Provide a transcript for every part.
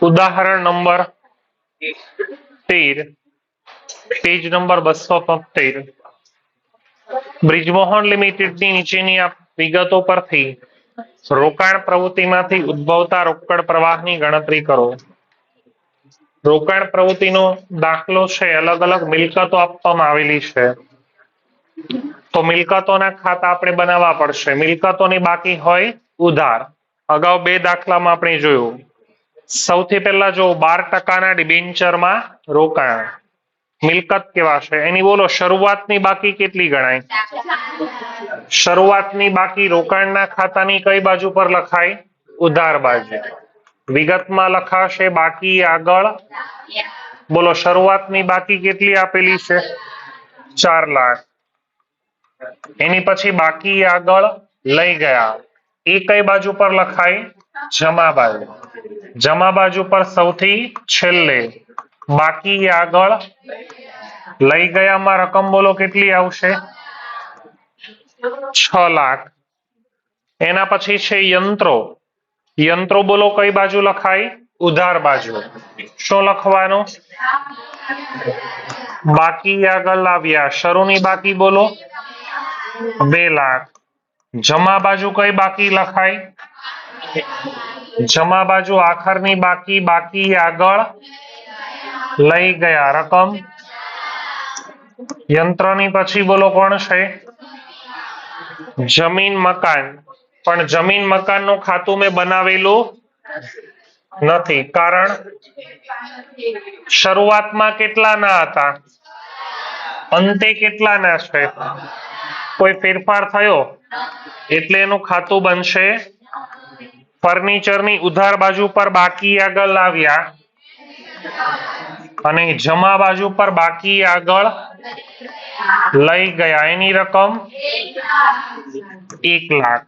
ઉદાહરણ નંબર તેર. Page number બસો તોતેર બ્રિજમોહન લિમિટેડની નીચેની આ વિગતો પરથી રોકાણ પ્રવૃત્તિમાંથી ઉદ્ભવતા રોકડ પ્રવાહની ગણતરી કરો. રોકાણ પ્રવૃત્તિનો દાખલો છે, અલગ અલગ મિલકતો આપવામાં આવેલી છે. તો મિલકતોના ખાતા આપણે બનાવવા પડશે. મિલકતોની બાકી હોય ઉધાર. અગાઉ બે દાખલામાં આપણે જોયું. સૌથી પહેલા જો બાર ટકાના ડિબેન્ચરમાં રોકાણ, મિલકત કેવા છે? એની બોલો, શરૂઆતની બાકી કેટલી ગણાય? શરૂઆતની બાકી રોકાણના ખાતાની કઈ બાજુ પર લખાય? ઉધાર બાજુ. વિગતમાં લખાશે બાકી આગળ. બોલો, શરૂઆતની બાકી કેટલી આપેલી છે? ચાર લાખ. એની પછી બાકી આગળ લઈ ગયા. એ કઈ બાજુ પર લખાય? જમા બાજુ. જમા બાજુ પર સૌથી છેલ્લે. બાકી આગળ લઈ ગયામાં રકમ બોલો કેટલી આવશે? છ લાખ. એના પછી છે યંત્રો. યંત્રો બોલો કઈ બાજુ લખાય? ઉધાર બાજુ. શું લખવાનું? બાકી આગળ લાવ્યા. શરૂની બાકી બોલો. બે લાખ. જમા બાજુ કઈ બાકી લખાય? જમા બાજુ આખરની બાકી બાકી આગળ લઈ ગયા. રકમ. યંત્રની પછી બોલો કોણ છે? જમીન મકાન. પણ જમીન મકાનનું ખાતું મેં બનાવેલું નથી. કારણ શરૂઆતમાં કેટલા ના હતા? અંતે કેટલા ના છે? કોઈ ફેરફાર થયો? એટલે એનું ખાતું બનશે ફર્નિચરની ઉધાર બાજુ પર બાકી આગળ લાવ્યા. અને જમા બાજુ પર બાકી આગળ લઈ ગયા. એની રકમ એક લાખ.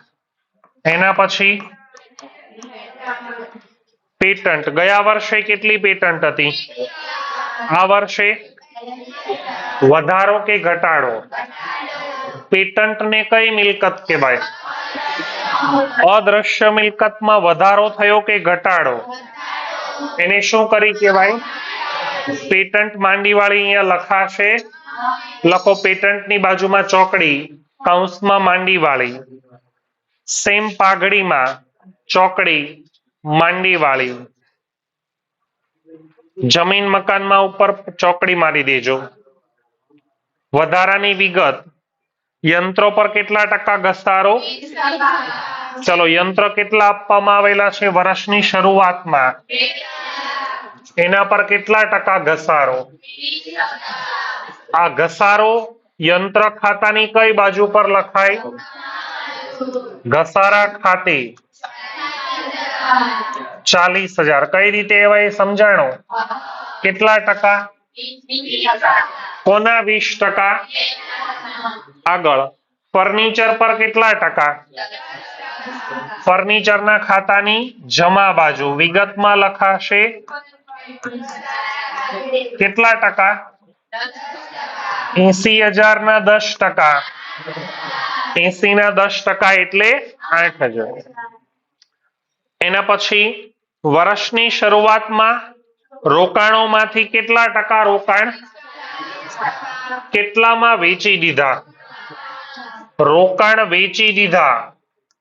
એના પછી પેટન્ટ. ગયા વર્ષે કેટલી પેટન્ટ હતી? આ વર્ષે વધારો કે ઘટાડો? પેટન્ટ ને કઈ મિલકત કહેવાય? અદ્રશ્ય મિલકતમાં વધારો થયો કે ઘટાડો? એને શું કરી કહેવાય? પેટન્ટ માંડીવાળી અહીંયા લખાશે, લખો પેટન્ટની બાજુમાં ચોકડી, કૌંસમાં માંડીવાળી. સેમ પાઘડીમાં ચોકડી, માંડીવાળી. જમીન મકાનમાં ઉપર ચોકડી મારી દેજો. વધારાની વિગત યંત્રો પર કેટલા ટકા ઘસારો? ચલો, યંત્ર કેટલા આપવામાં આવેલા છે વર્ષની શરૂઆતમાં? એના પર કેટલા ટકા ઘસારો? આ ઘસારો યંત્ર ખાતાની કઈ બાજુ પર લખાય? ઘસારા ખાતે. ચાલીસ હજાર. કઈ રીતે એવા એ સમજાણો? કેટલા ટકા? કોના વીસ ટકા? આગળ. ફર્નિચર પર કેટલા ટકા? ફર્નિચરના ખાતાની જમા બાજુ વિગતમાં લખાશે. કેટલા ટકા? એસી હજાર ના દસ ટકા. એસી ના દસ ટકા એટલે આઠ હજાર. એના પછી વર્ષની શરૂઆતમાં રોકાણોમાંથી કેટલા ટકા રોકાણ? કેટલામાં વેચી દીધા? રોકાણ વેચી દીધા.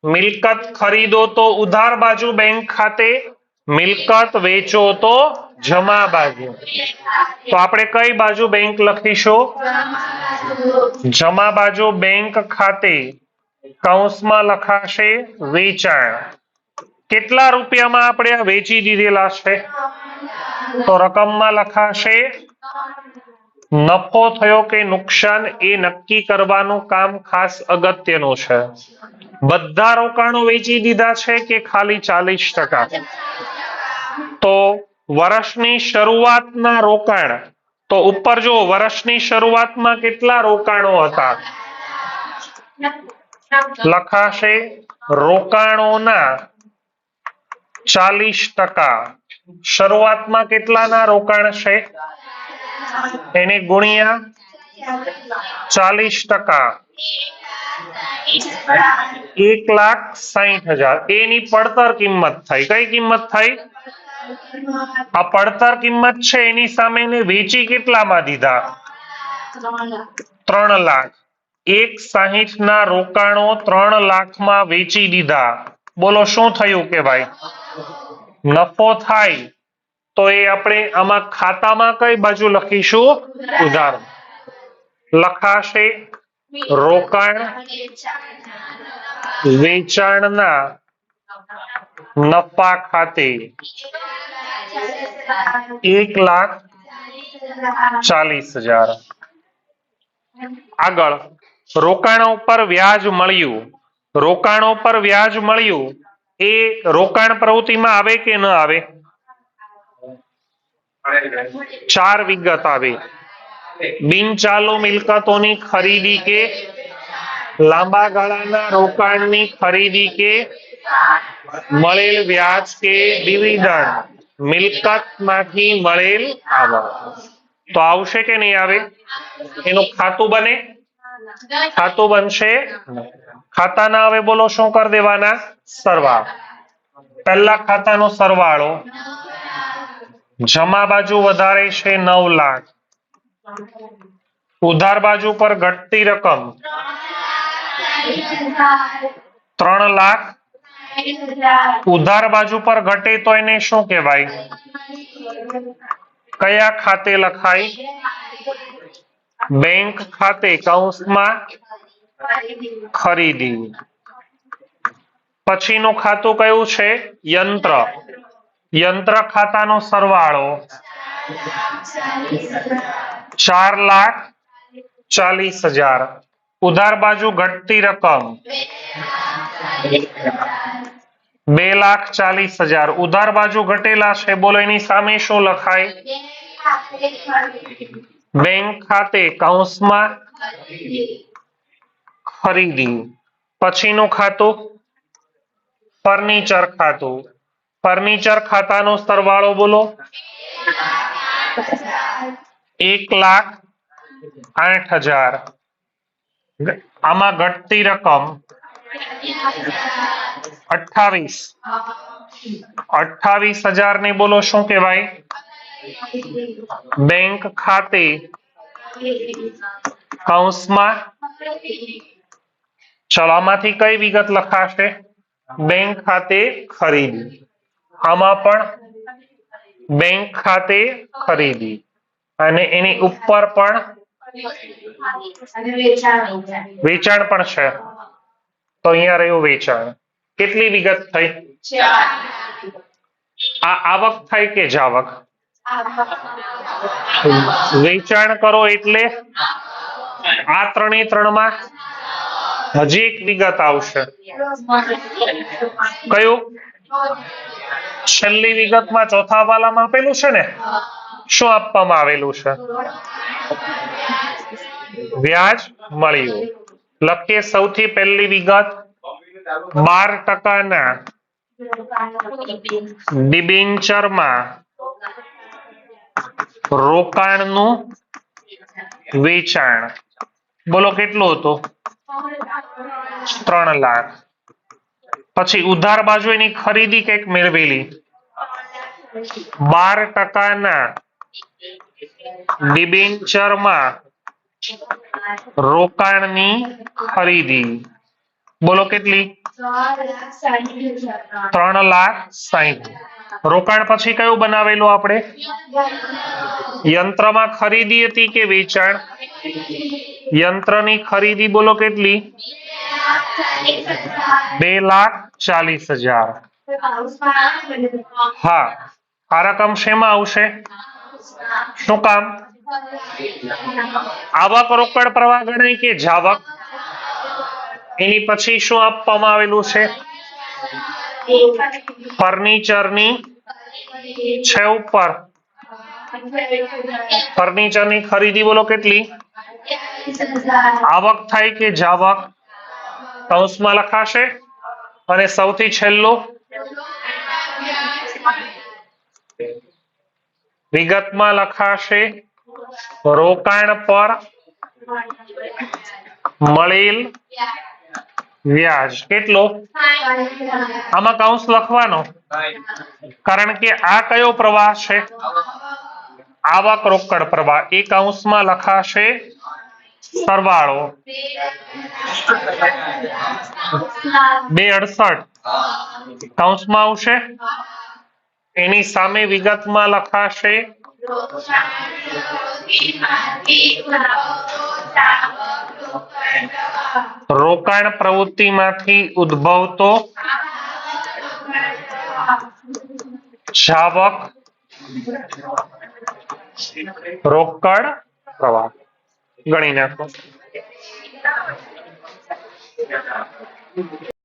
મિલકત ખરીદો તો ઉધાર બાજુ બેંક ખાતે, મિલકત વેચો તો જમા બાજુ. તો આપણે કઈ બાજુ બેંક લખીશું? જમા બાજુ બેંક ખાતે કૌંસમાં લખાશે વેચાણ. કેટલા રૂપિયામાં આપણે વેચી દીધેલા છે? તો રકમમાં લખાશે નફો થયો કે નુકસાન એ નક્કી કરવાનું કામ ખાસ અગત્યનું છે. બધા રોકાણો વેચી દીધા છે કે ખાલી ચાલીસ ટકા? તો વર્ષની શરૂઆતના રોકાણ, તો ઉપર જો વર્ષની શરૂઆતમાં કેટલા રોકાણો હતા? લખાશે રોકાણોના ચાલીસ ટકા. શરૂઆતમાં કેટલાના રોકાણ છે? એને ગુણ્યા ચાલીસ ટકા. એક લાખ સાહીઠ હજાર. એની પડતર કિંમત થઈ. કઈ કિંમત થઈ? આ પડતર કિંમત છે, એની સામે વેચી કેટલામાં દીધા? ત્રણ લાખ. એક સાહીઠ ના રોકાણો ત્રણ લાખમાં વેચી દીધા. બોલો, શું થયું કે ભાઈ? નફો થાય. તો એ આપણે આમાં ખાતામાં કઈ બાજુ લખીશું? ઉધાર. લખાશે રોકાણ, વેચાણના નફા ખાતે એક લાખ ચાલીસ હજાર. આગળ, રોકાણો પર વ્યાજ મળ્યું. રોકાણો પર વ્યાજ મળ્યું. એ રોકાણ પ્રવૃત્તિમાં આવે કે ન આવે? ચાર વિગત આવે બિનચાલુ મિલકતોની ખરીદી કે લાંબા ગાળાના રોકાણની ખરીદી કે મળેલ વ્યાજ કે ડિવિડન્ડ મિલકતમાંથી મળેલ આવક. તો આવશે કે નહીં આવે? એનું ખાતું બને? ખાતું બનશે? ખાતાના હવે બોલો, શું કરી દેવાના? સરવાળો. પહેલા ખાતાનો સરવાળો. જમા બાજુ વધારે છે નવ લાખ. ઉધાર બાજુ પર ઘટતી રકમ ત્રણ લાખ. ઉધાર બાજુ પર ઘટે તો એને શું કહેવાય? કયા ખાતે લખાય? બેંક ખાતે કૌંસમાં ખરીદી. પછીનું ખાતું કયું છે? યંત્ર. યંત્ર ખાતાનો સરવાળો ચાર લાખ ચાલીસ હજાર. ઉધાર બાજુ ઘટતી રકમ બે લાખ ચાલીસ હજાર. ઉધાર બાજુ ઘટેલા છે, બોલો એની સામે શું લખાય? બેંક ખાતે કૌંસમાં ખરીદી. પછીનું ખાતું ફર્નિચર ખાતું. ફર્નિચર ખાતાનો સરવાળો બોલો. એક લાખ આઠ હજાર. આમાં ઘટતી રકમ અઠ્ઠાવીસ. અઠ્ઠાવીસ હજાર ને બોલો, શું કહેવાય? બેંક ખાતે કૌંસમાં ચલો કઈ વિગત લખાશે? બેંક ખાતે ખરીદી. આમાં પણ બેંક ખાતે ખરીદી અને એની ઉપર પણ વેચાણ પણ છે. તો અહીંયા રહ્યું વેચાણ. કેટલી વિગત થઈ? આ આવક થાય કે જાવક? વેચાણ કરો એટલે આ ત્રણે ત્રણમાં હજી એક વિગત આવશે. કયું? છેલ્લી વિગતમાં ચોથા વાલામાં આપેલું છે ને? શું આપવામાં આવેલું છે? વ્યાજ મળ્યું. લખીએ સૌથી પહેલી વિગત, બાર ટકાના ડિબેન્ચરમાં રોકાણનું વેચાણ. બોલો, કેટલું હતું? ત્રણ લાખ. પછી ઉધાર બાજુ એની ખરીદી કંઈક મેળવેલી. બાર ટકાના ડિબેન્ચરમાં રોકાણની ખરીદી. બોલો કેટલી? ત્રણ લાખ સાહીઠ. રોકાણ પછી કયું બનાવેલું આપણે? યંત્રમાં ખરીદી હતી કે વેચાણ? યંત્રની ખરીદી બોલો કેટલી? બે લાખ ચાલીસ હજાર. હા આ રકમ શેમાં આવશે? શું કામ? આવક રોકડ પ્રવાહ ગણાય કે જાવક? એની પછી શું આપવામાં આવેલું છે? ફર્નિચરની છે ઉપર. ફર્નિચરની ખરીદી બોલો કેટલી? આવક થાય કે જાવક? કૌંસમાં લખાશે. અને સૌથી છેલ્લું. વિગતમાં લખાશે. રોકાણ પર મળેલ વ્યાજ. કેટલો? આમાં કૌંસ લખવાનો. કારણ કે આ કયો પ્રવાહ છે? આવક રોકડ પ્રવાહ. એ કૌંસમાં લખાશે સરવાળો. બે અડસઠ. કૌંસમાં આવશે? એની સામે વિગતમાં લખાશે? રોકાણ પ્રવૃત્તિમાંથી ઉદ્ભવતો જાવક રોકડ પ્રવાહ. ગણી નાખો.